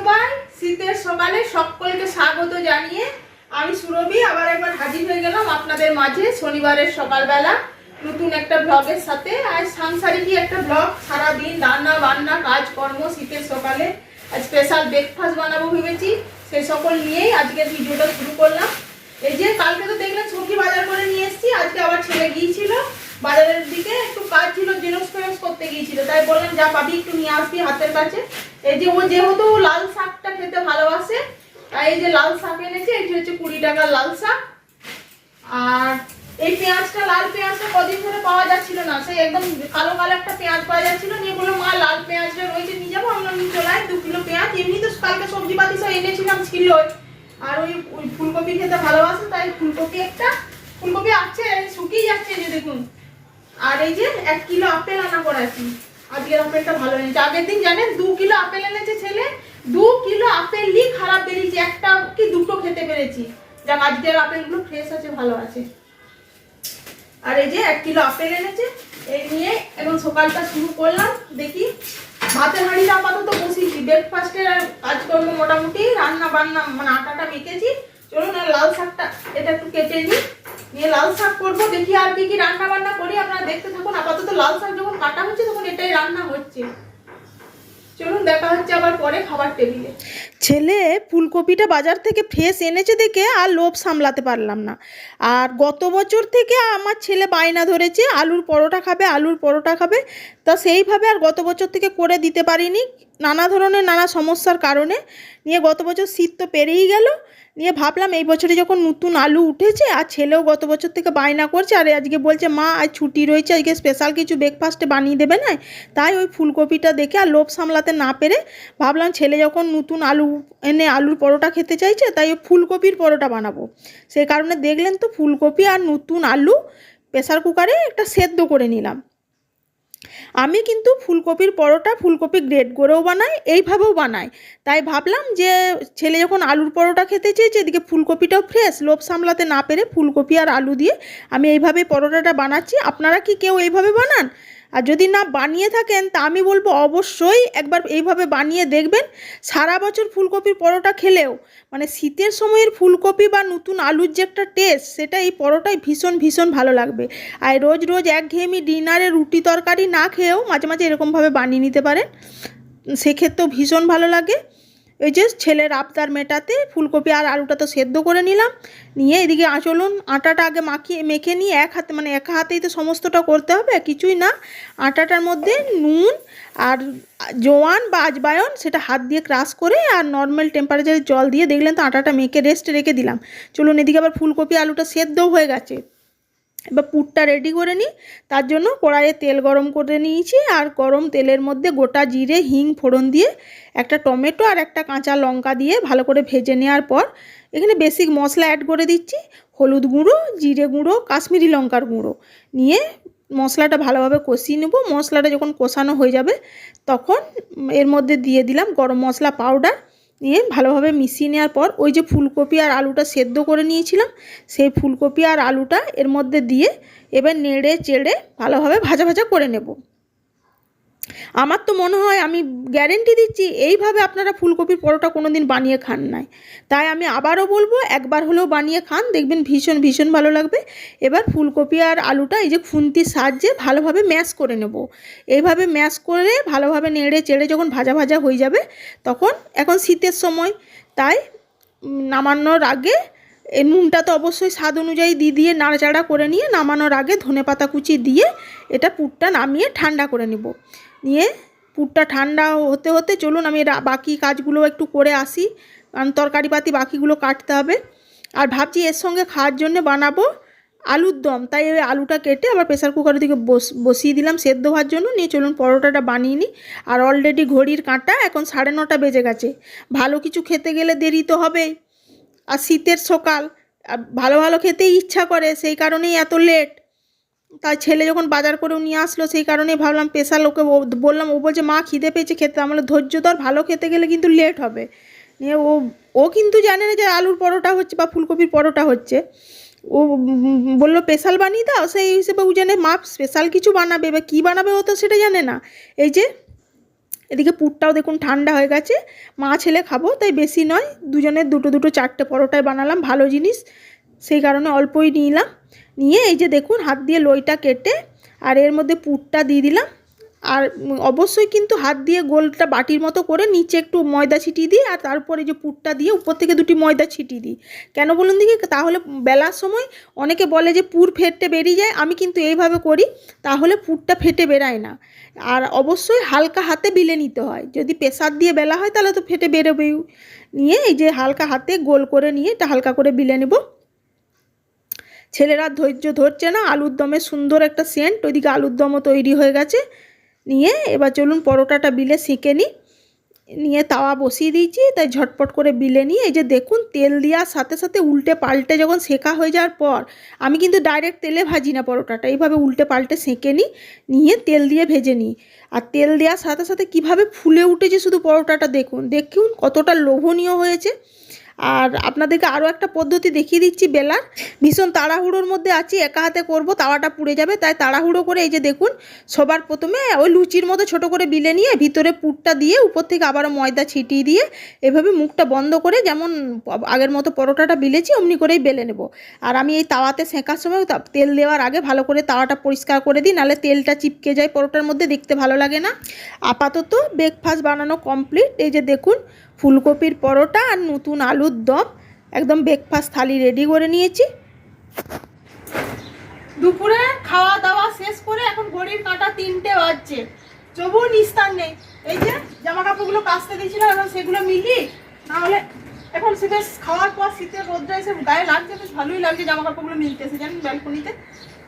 সবাই শীতের সকালে সকলকে স্বাগত জানিয়ে আমি সুরভি, আবার একবার হাজির হয়ে গেলাম আপনাদের মাঝে শনিবারের সকালবেলা নতুন একটা ব্লগের সাথে। আর সাংসারিকই একটা ব্লগ, সারাদিন রান্না বান্না, কাজকর্ম, শীতের সকালে আর স্পেশাল ব্রেকফাস্ট বানাবো ভেবেছি। সেই সকল নিয়েই আজকের ভিডিওটা শুরু করলাম। এই যে কালকে তো দেখলাম সবজি বাজার করে নিয়ে এসেছি, আজকে আবার ছেলে গিয়েছিল। বাজারের দিকে একটু কাজ ছিল ফেরক্স করতে গিয়েছিল। তাই বললাম, যা পাবি একটু নিয়ে আসবি হাতের কাছে। এই যে ও যেহেতু লাল শাকটা খেতে ভালোবাসে তাই এই যে লাল শাক এনেছে, এটি হচ্ছে কুড়ি টাকার লাল শাক। আর এই পেঁয়াজটা, লাল পেঁয়াজটা কদিন ধরে পাওয়া যাচ্ছিল না। সেই একদম কালো কালো একটা পেঁয়াজ পাওয়া যাচ্ছিল। নিয়ে বলল, মা, লাল পেঁয়াজটা রয়েছে, নিয়ে যাব। আমরা নিয়ে চলে আয়, দু কিলো পেঁয়াজ। এমনি তো কালকে সবজি পাতি সব এনেছিলাম ছিল আর ওই ফুলকপি খেতে ভালোবাসে, তাই ফুলকপি একটা, ফুলকপি আছে, শুকিয়ে যাচ্ছে যে দেখুন। আর এই যে এক কিলো আপেল আনা করেছি। আজকের আপেলটা ভালো হয়েছে আগের দিন জানেন, দু কিলো আপেল এনেছে ছেলে, দু কিলো আপেলই খারাপ বেরিয়েছে। একটা কি দুটো খেতে পেরেছি। যাক, আজকের আপেলগুলো ফ্রেশ আছে, ভালো আছে। আর এই যে এক কিলো আপেল এনেছে, এই নিয়ে এখন সকালটা শুরু করলাম, দেখি। ভাতের হাঁড়িটা আপাতত বসিয়েছি। ব্রেকফাস্টের কাজকর্ম মোটামুটি রান্না বান্না মানে আটাটা মেখেছি। চলুন আর লাল শাকটা, এটা একটু কেটে নিই। নিয়ে লাল শাক করব, দেখি আর কি কি রান্না বান্না করি, আপনারা দেখতে থাকুন। আপাতত লাল শাক যখন কাটা হচ্ছে, তখন এটাই রান্না হচ্ছে। চলুন, দেখা হচ্ছে আবার পরে খাবার ছেলে, ফুলকপিটা বাজার থেকে ফ্রেশ এনেছে দেখে আর লোভ সামলাতে পারলাম না। আর গত বছর থেকে আমার ছেলে বায়না ধরেছে, আলুর পরোটা খাবে, আলুর পরোটা খাবে। তা সেইভাবে আর গত বছর থেকে করে দিতে পারিনি। নানা ধরনের নানা সমস্যার কারণে। নিয়ে গত বছর শীত তো পেরেই গেল। নিয়ে ভাবলাম এই বছরে যখন নতুন আলু উঠেছে আর ছেলেও গত বছর থেকে বায়না করছে আর আজকে বলছে, মা, আজ ছুটি রয়েছে, আজকে স্পেশাল কিছু ব্রেকফাস্টে বানিয়ে দেবে না তাই ওই ফুলকপিটা দেখে আর লোভ সামলাতে না পেরে ভাবলাম ছেলে যখন নতুন আলু এনে আলুর পরোটা খেতে চাইছে, তাই ওই ফুলকপির পরোটা বানাবো। সেই কারণে দেখলেন তো ফুলকপি আর নতুন আলু প্রেসার কুকারে একটা সেদ্ধ করে নিলাম। আমি কিন্তু ফুলকপির পরোটা ফুলকপি গ্রেড করেও বানাই, এইভাবেও বানাই। তাই ভাবলাম যে ছেলে যখন আলুর পরোটা খেতে চেয়েছে, এদিকে ফুলকপিটাও ফ্রেশ লোভ সামলাতে না পেরে ফুলকপি আর আলু দিয়ে আমি এইভাবে পরোটাটা বানাচ্ছি। আপনারা কি কেউ এইভাবে বানান? আর যদি না বানিয়ে থাকেন, তা আমি বলব অবশ্যই একবার এইভাবে বানিয়ে দেখবেন। সারা বছর ফুলকপির পরোটা খেলেও মানে শীতের সময়ের ফুলকপি বা নতুন আলুর যে একটা টেস্ট সেটা এই পরোটায় ভীষণ ভীষণ ভালো লাগবে। আর রোজ রোজ একঘেয়েমি ডিনারে রুটি তরকারি না খেয়েও মাঝে মাঝে এরকমভাবে বানিয়ে নিতে পারেন। সেক্ষেত্রেও ভীষণ ভালো লাগে। ওই যে ছেলের আবদার মেটাতে ফুলকপি আর আলুটা তো সেদ্ধ করে নিলাম। নিয়ে এদিকে আঁচলুন, আটাটা আগে মাখিয়ে, মেখে নিয়ে এক হাতে মানে এক হাতেই তো সমস্তটা করতে হবে কিছুই না। আটাটার মধ্যে নুন আর জোয়ান বা আজবায়ন সেটা হাত দিয়ে ক্রাশ করে আর নর্মাল টেম্পারেচারে জল দিয়ে দেখলেন তো আটাটা মেখে রেস্টে রেখে দিলাম। চলুন এদিকে আবার ফুলকপি, আলুটা সেদ্ধও হয়ে গেছে। এবার পুরটা রেডি করে নিই। তার জন্য কড়াইয়ে তেল গরম করে নিয়েছি আর গরম তেলের মধ্যে গোটা জিরে, হিং, ফোড়ন দিয়ে একটা টমেটো আর একটা কাঁচা লঙ্কা দিয়ে ভালো করে ভেজে নেওয়ার পর এখানে বেসিক মশলা অ্যাড করে দিচ্ছি। হলুদ গুঁড়ো, জিরে গুঁড়ো, কাশ্মীরি লঙ্কার গুঁড়ো নিয়ে মশলাটা ভালোভাবে কষিয়ে নেব। মশলাটা যখন কষানো হয়ে যাবে তখন এর মধ্যে দিয়ে দিলাম গরম মশলা পাউডার নিয়ে ভালোভাবে মিশিয়ে নেওয়ার পর ওই যে ফুলকপি আর আলুটা সেদ্ধ করে নিয়েছিলাম, সেই ফুলকপি আর আলুটা এর মধ্যে দিয়ে এবার নেড়ে চেড়ে ভালোভাবে ভাজা ভাজা করে নেব। আমার তো মনে হয় আমি গ্যারেন্টি দিচ্ছি, এইভাবে আপনারা ফুলকপির পরোটা কোনো দিন বানিয়ে খান নাই। তাই আমি আবারও বলব, একবার হলেও বানিয়ে খান, দেখবেন ভীষণ ভীষণ ভালো লাগবে। এবার ফুলকপি আর আলুটা এই যে খুন্তির সাহায্যে ভালোভাবে ম্যাশ করে নেব। এইভাবে ম্যাশ করে ভালোভাবে নেড়ে চেড়ে যখন ভাজা ভাজা হয়ে যাবে, তখন এখন শীতের সময়, তাই নামানোর আগে এই নুনটা তো অবশ্যই স্বাদ অনুযায়ী দিয়ে দিয়ে নাড়াচাড়া করে নিয়ে নামানোর আগে ধনেপাতা কুচি দিয়ে এটা পুরটা নামিয়ে ঠান্ডা করে নেব। নিয়ে পুরটা ঠান্ডা হতে হতে চলুন আমি বাকি কাজগুলো একটু করে আসি। কারণ তরকারি পাতি বাকিগুলো কাটতে হবে। আর ভাবছি এর সঙ্গে খাওয়ার জন্য বানাবো আলুর দম। তাই ওই আলুটা কেটে আবার প্রেসার কুকারের দিকে বস বসিয়ে দিলাম সেদ্ধ হওয়ার জন্য। নিয়ে চলুন পরোটাটা বানিয়ে নিই। আর অলরেডি ঘড়ির কাঁটা এখন সাড়ে নটা বেজে গেছে। ভালো কিছু খেতে গেলে দেরি তো হবেই আর শীতের সকাল। ভালো ভালো খেতেই ইচ্ছা করে। সেই কারণেই এত লেট তাই ছেলে যখন বাজার করেও নিয়ে আসলো, সেই কারণেই ভাবলাম স্পেশাল ওকে বললাম, ও বলছে, মা খিদে পেয়েছে খেতে আমার ধৈর্য ধর, ভালো খেতে গেলে কিন্তু লেট হবে। নিয়ে ও ও কিন্তু জানে না যে আলুর পরোটা হচ্ছে বা ফুলকপির পরোটা হচ্ছে। ও বলল স্পেশাল বানিয়ে দাও? সেই হিসেবে ও জানে, মা স্পেশাল কিছু বানাবে। বা কী বানাবে ও তো সেটা জানে না। এই যে, এদিকে পুরটাও দেখুন ঠান্ডা হয়ে গেছে। মা, ছেলে খাব, তাই বেশি নয় দুজনের দুটো দুটো চারটে পরোটায় বানালাম, ভালো জিনিস। সেই কারণে অল্পই নিলাম। নিয়ে এই যে দেখুন, হাত দিয়ে লইটা কেটে আর এর মধ্যে পুরটা দিয়ে দিলাম। আর অবশ্যই কিন্তু হাত দিয়ে গোলটা বাটির মতো করে নিচে একটু ময়দা ছিটিয়ে দিই আর তারপরে যে পুরটা দিয়ে উপর থেকে দুটি ময়দা ছিটিয়ে দিই। কেন বলুন দেখি? তাহলে বেলার সময় অনেকে বলে যে পুর ফেটে বেরিয়ে যায়, আমি কিন্তু এইভাবে করি, তাহলে পুরটা ফেটে বেরায় না। আর অবশ্যই হালকা হাতে বিলে নিতে হয়। যদি প্রেসার দিয়ে বেলা হয় তাহলে তো ফেটে বেরোবেই। নিয়ে এই যে হালকা হাতে গোল করে নিয়ে এটা হালকা করে বিলে নেব। ছেলেরা ধৈর্য ধরছে না, আলুর দমে সুন্দর একটা সেন্ট ওইদিকে আলুর দমও তৈরি হয়ে গেছে। নিয়ে এবার চলুন পরোটাটা বিলে সেঁকে নিই। নিয়ে তাওয়া বসিয়ে দিয়েছি, তাই ঝটপট করে বিলে নিয়ে এই যে দেখুন, তেল দেওয়ার সাথে সাথে উল্টে পাল্টে যখন সেঁকা হয়ে যাওয়ার পর, আমি কিন্তু ডাইরেক্ট তেলে ভাজি না পরোটাটা, এইভাবে উল্টে পাল্টে সেঁকে নিই, নিয়ে তেল দিয়ে ভেজে নিই। আর তেল দেওয়ার সাথে সাথে কীভাবে ফুলে উঠেছে শুধু পরোটাটা দেখুন দেখুন কতটা লোভনীয় হয়েছে। আর আপনাদেরকে আরও একটা পদ্ধতি দেখিয়ে দিচ্ছি বেলার। ভীষণ তাড়াহুড়োর মধ্যে আছি, একা হাতে করব, তাওয়াটা পুড়ে যাবে। তাই তাড়াহুড়ো করে এই যে দেখুন, সবার প্রথমে ওই লুচির মতো ছোট করে বিলে নিয়ে ভিতরে পুরটা দিয়ে উপর থেকে আবারও ময়দা ছিটিয়ে দিয়ে এভাবে মুখটা বন্ধ করে যেমন আগের মতো পরোটাটা বিলেছি, অমনি করেই বেলে নেব। আর আমি এই তাওয়াতে সেঁকার সময় তেল দেওয়ার আগে ভালো করে তাওয়াটা পরিষ্কার করে দিই, নাহলে তেলটা চিপকে যায় পরোটার মধ্যে, দেখতে ভালো লাগে না। আপাতত ব্রেকফাস্ট বানানো কমপ্লিট এই যে দেখুন ফুলকপির পরোটা আর নতুন আলুর দম। একদম ব্রেকফাস্ট থালি রেডি করে নিয়েছি। দুপুরে খাওয়া দাওয়া শেষ করে এখন ঘড়ির কাঁটা তিনটে বাজছে। তবু নিস্তার নেই। এই যে জামা কাপড়গুলো কাচতে দিয়েছিলাম এখন সেগুলো মিলি, নাহলে এখন বেশ খাওয়ার পর শীতের রোদটা এসে গায়ে লাগছে, বেশ ভালোই লাগছে জামা কাপড়গুলো মিলতেছে, জানেন, ব্যালকনিতে।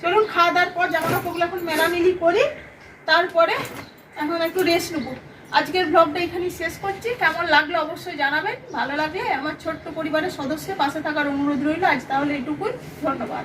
চলুন খাওয়া দাওয়ার পর জামা কাপড়গুলো এখন মেলামিলি করি, তারপরে এখন একটু রেস্ট নেব। আজকের ব্লগটা এখানেই শেষ করছি। কেমন লাগল অবশ্যই জানাবেন। ভালো লাগলে আমার ছোট্ট পরিবারের সদস্যের পাশে থাকার অনুরোধ রইল। আজ তাহলে এটুকুই। ধন্যবাদ।